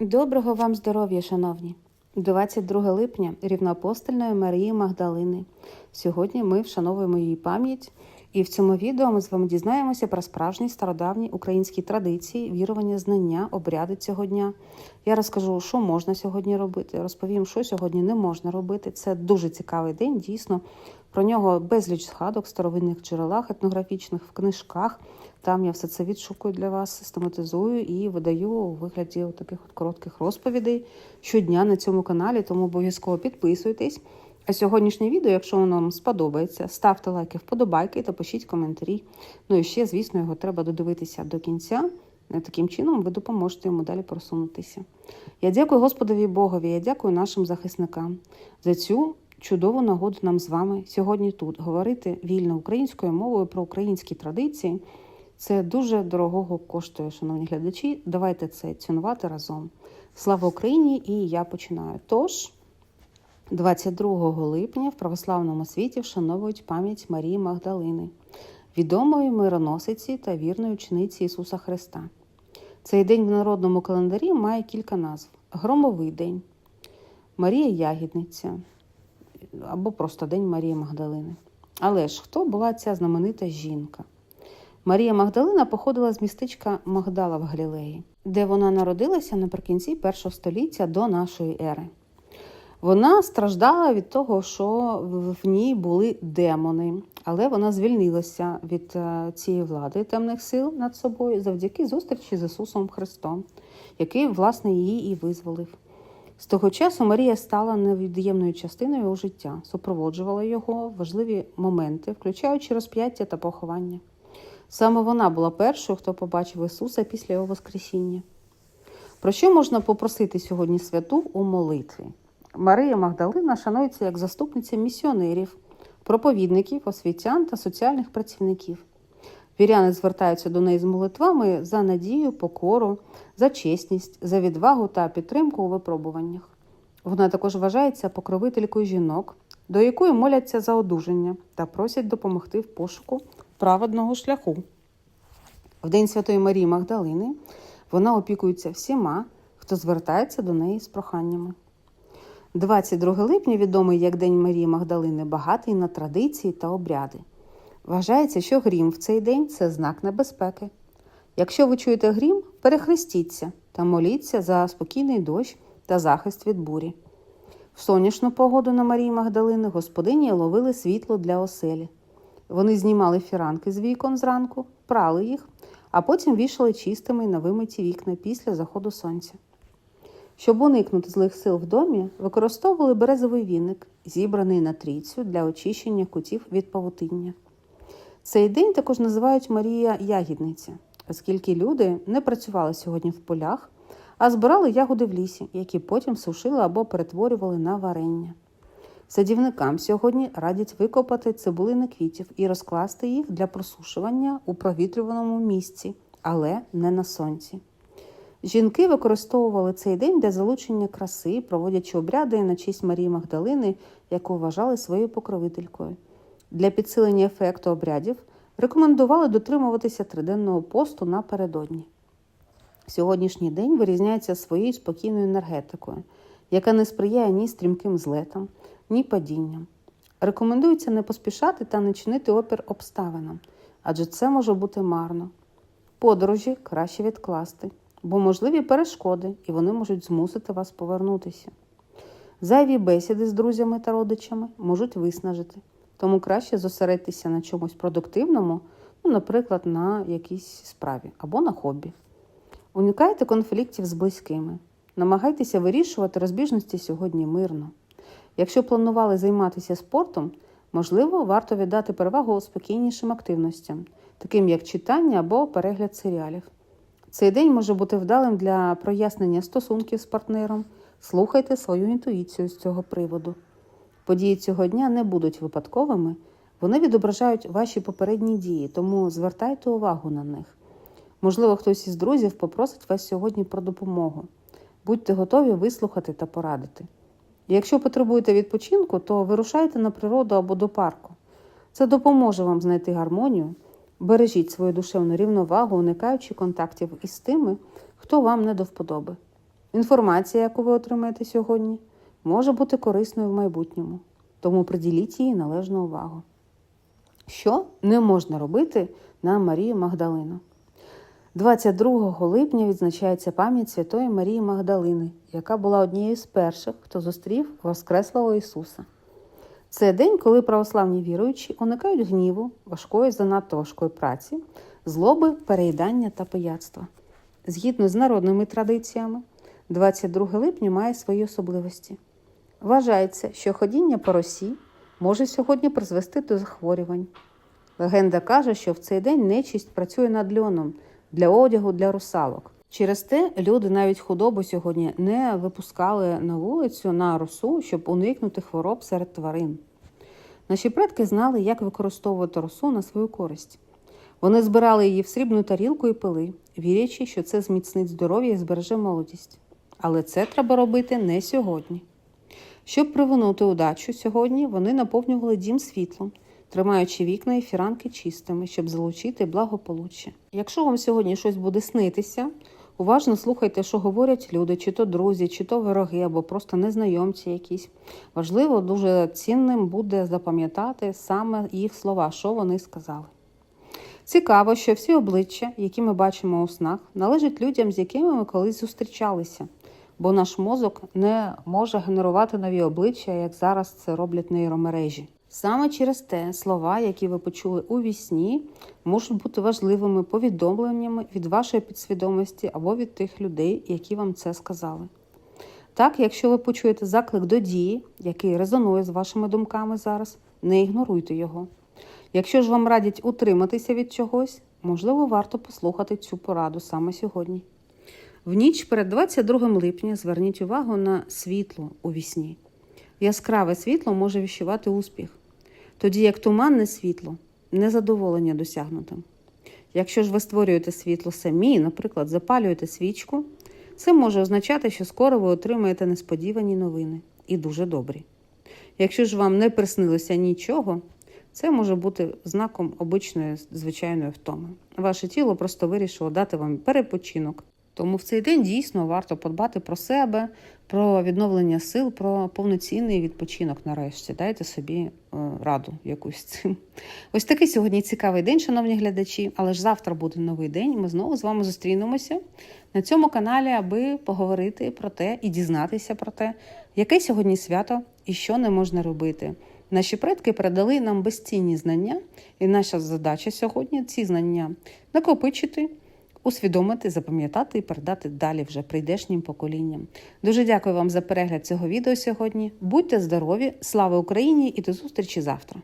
Доброго вам здоров'я, шановні! 22 липня рівноапостольної Марії Магдалини. Сьогодні ми вшановуємо її пам'ять, і в цьому відео ми з вами дізнаємося про справжні стародавні українські традиції, вірування, знання, обряди цього дня. Я розкажу, що можна сьогодні робити. Розповім, що сьогодні не можна робити. Це дуже цікавий день. Дійсно, про нього безліч згадок старовинних джерелах, етнографічних, в книжках. Там я все це відшукую для вас, систематизую і видаю у вигляді таких от коротких розповідей щодня на цьому каналі, тому обов'язково підписуйтесь. А сьогоднішнє відео, якщо воно вам сподобається, ставте лайки, вподобайки та пишіть коментарі. Ну і ще, звісно, його треба додивитися до кінця. Таким чином ви допоможете йому далі просунутися. Я дякую Господові Богові, я дякую нашим захисникам за цю чудову нагоду нам з вами сьогодні тут говорити вільно українською мовою про українські традиції. Це дуже дорогого коштує, шановні глядачі. Давайте це цінувати разом. Слава Україні! І я починаю. Тож, 22 липня в православному світі вшановують пам'ять Марії Магдалини, відомої мироносиці та вірної учениці Ісуса Христа. Цей день в народному календарі має кілька назв: Громовий день, Марія Ягідниця або просто День Марії Магдалини. Але ж хто була ця знаменита жінка? Марія Магдалина походила з містечка Магдала в Галілеї, де вона народилася наприкінці першого століття до нашої ери. Вона страждала від того, що в ній були демони, але вона звільнилася від е, цієї влади темних сил над собою завдяки зустрічі з Ісусом Христом, який, власне, її і визволив. З того часу Марія стала невід'ємною частиною його життя, супроводжувала його в важливі моменти, включаючи розп'яття та поховання. Саме вона була першою, хто побачив Ісуса після Його Воскресіння. Про що можна попросити сьогодні святу у молитві? Марія Магдалина шанується як заступниця місіонерів, проповідників, освітян та соціальних працівників. Віряни звертаються до неї з молитвами за надію, покору, за чесність, за відвагу та підтримку у випробуваннях. Вона також вважається покровителькою жінок, до якої моляться за одужання та просять допомогти в пошуку праведного шляху. В День Святої Марії Магдалини вона опікується всіма, хто звертається до неї з проханнями. 22 липня, відомий як День Марії Магдалини, багатий на традиції та обряди. Вважається, що грім в цей день це знак небезпеки. Якщо ви чуєте грім, перехрестіться та моліться за спокійний дощ та захист від бурі. В сонячну погоду на Марії Магдалини господині ловили світло для оселі. Вони знімали фіранки з вікон зранку, прали їх, а потім вішали чистими на вимиті вікна після заходу сонця. Щоб уникнути злих сил в домі, використовували березовий віник, зібраний на трійцю для очищення кутів від павутиння. Цей день також називають Марія Ягідниця, оскільки люди не працювали сьогодні в полях, а збирали ягоди в лісі, які потім сушили або перетворювали на варення. Садівникам сьогодні радять викопати цибулини квітів і розкласти їх для просушування у провітрюваному місці, але не на сонці. Жінки використовували цей день для залучення краси, проводячи обряди на честь Марії Магдалини, яку вважали своєю покровителькою. Для підсилення ефекту обрядів рекомендували дотримуватися триденного посту напередодні. Сьогоднішній день вирізняється своєю спокійною енергетикою, яка не сприяє ні стрімким злетам, ні падінням. Рекомендується не поспішати та не чинити опір обставинам, адже це може бути марно. Подорожі краще відкласти, бо можливі перешкоди, і вони можуть змусити вас повернутися. Зайві бесіди з друзями та родичами можуть виснажити, тому краще зосередитися на чомусь продуктивному, ну, наприклад, на якійсь справі або на хобі. Уникайте конфліктів з близькими. Намагайтеся вирішувати розбіжності сьогодні мирно. Якщо планували займатися спортом, можливо, варто віддати перевагу спокійнішим активностям, таким як читання або перегляд серіалів. Цей день може бути вдалим для прояснення стосунків з партнером. Слухайте свою інтуїцію з цього приводу. Події цього дня не будуть випадковими, вони відображають ваші попередні дії, тому звертайте увагу на них. Можливо, хтось із друзів попросить вас сьогодні про допомогу. Будьте готові вислухати та порадити. Якщо потребуєте відпочинку, то вирушайте на природу або до парку. Це допоможе вам знайти гармонію, бережіть свою душевну рівновагу, уникаючи контактів із тими, хто вам не до вподоби. Інформація, яку ви отримаєте сьогодні, може бути корисною в майбутньому, тому приділіть їй належну увагу. Що не можна робити на Марію Магдалину? 22 липня відзначається пам'ять Святої Марії Магдалини, яка була однією з перших, хто зустрів Воскреслого Ісуса. Це день, коли православні віруючі уникають гніву, важкої, занадто важкої праці, злоби, переїдання та пияцтва. Згідно з народними традиціями, 22 липня має свої особливості. Вважається, що ходіння по росі може сьогодні призвести до захворювань. Легенда каже, що в цей день нечисть працює над льоном для одягу для русалок. Через те люди навіть худобу сьогодні не випускали на вулицю на росу, щоб уникнути хвороб серед тварин. Наші предки знали, як використовувати росу на свою користь. Вони збирали її в срібну тарілку і пили, вірячи, що це зміцнить здоров'я і збереже молодість. Але це треба робити не сьогодні. Щоб привернути удачу сьогодні, вони наповнювали дім світлом, тримаючи вікна і фіранки чистими, щоб залучити благополуччя. Якщо вам сьогодні щось буде снитися, уважно слухайте, що говорять люди, чи то друзі, чи то вороги, або просто незнайомці якісь. Важливо, дуже цінним буде запам'ятати саме їх слова, що вони сказали. Цікаво, що всі обличчя, які ми бачимо у снах, належать людям, з якими ми колись зустрічалися, бо наш мозок не може генерувати нові обличчя, як зараз це роблять нейромережі. Саме через те слова, які ви почули у вісні, можуть бути важливими повідомленнями від вашої підсвідомості або від тих людей, які вам це сказали. Так, якщо ви почуєте заклик до дії, який резонує з вашими думками зараз, не ігноруйте його. Якщо ж вам радять утриматися від чогось, можливо, варто послухати цю пораду саме сьогодні. В ніч перед 22 липня зверніть увагу на світло у вісні. Яскраве світло може віщувати успіх, тоді як туманне світло незадоволення досягнутим. Якщо ж ви створюєте світло самі, наприклад, запалюєте свічку, це може означати, що скоро ви отримаєте несподівані новини і дуже добрі. Якщо ж вам не приснилося нічого, це може бути знаком обичної звичайної втоми. Ваше тіло просто вирішило дати вам перепочинок. Тому в цей день дійсно варто подбати про себе, про відновлення сил, про повноцінний відпочинок нарешті. Дайте собі е, раду якусь цим. Ось такий сьогодні цікавий день, шановні глядачі. Але ж завтра буде новий день. Ми знову з вами зустрінемося на цьому каналі, аби поговорити про те і дізнатися про те, яке сьогодні свято і що не можна робити. Наші предки передали нам безцінні знання, і наша задача сьогодні ці знання накопичити, усвідомити, запам'ятати і передати далі вже прийдешнім поколінням. Дуже дякую вам за перегляд цього відео сьогодні. Будьте здорові, слава Україні і до зустрічі завтра!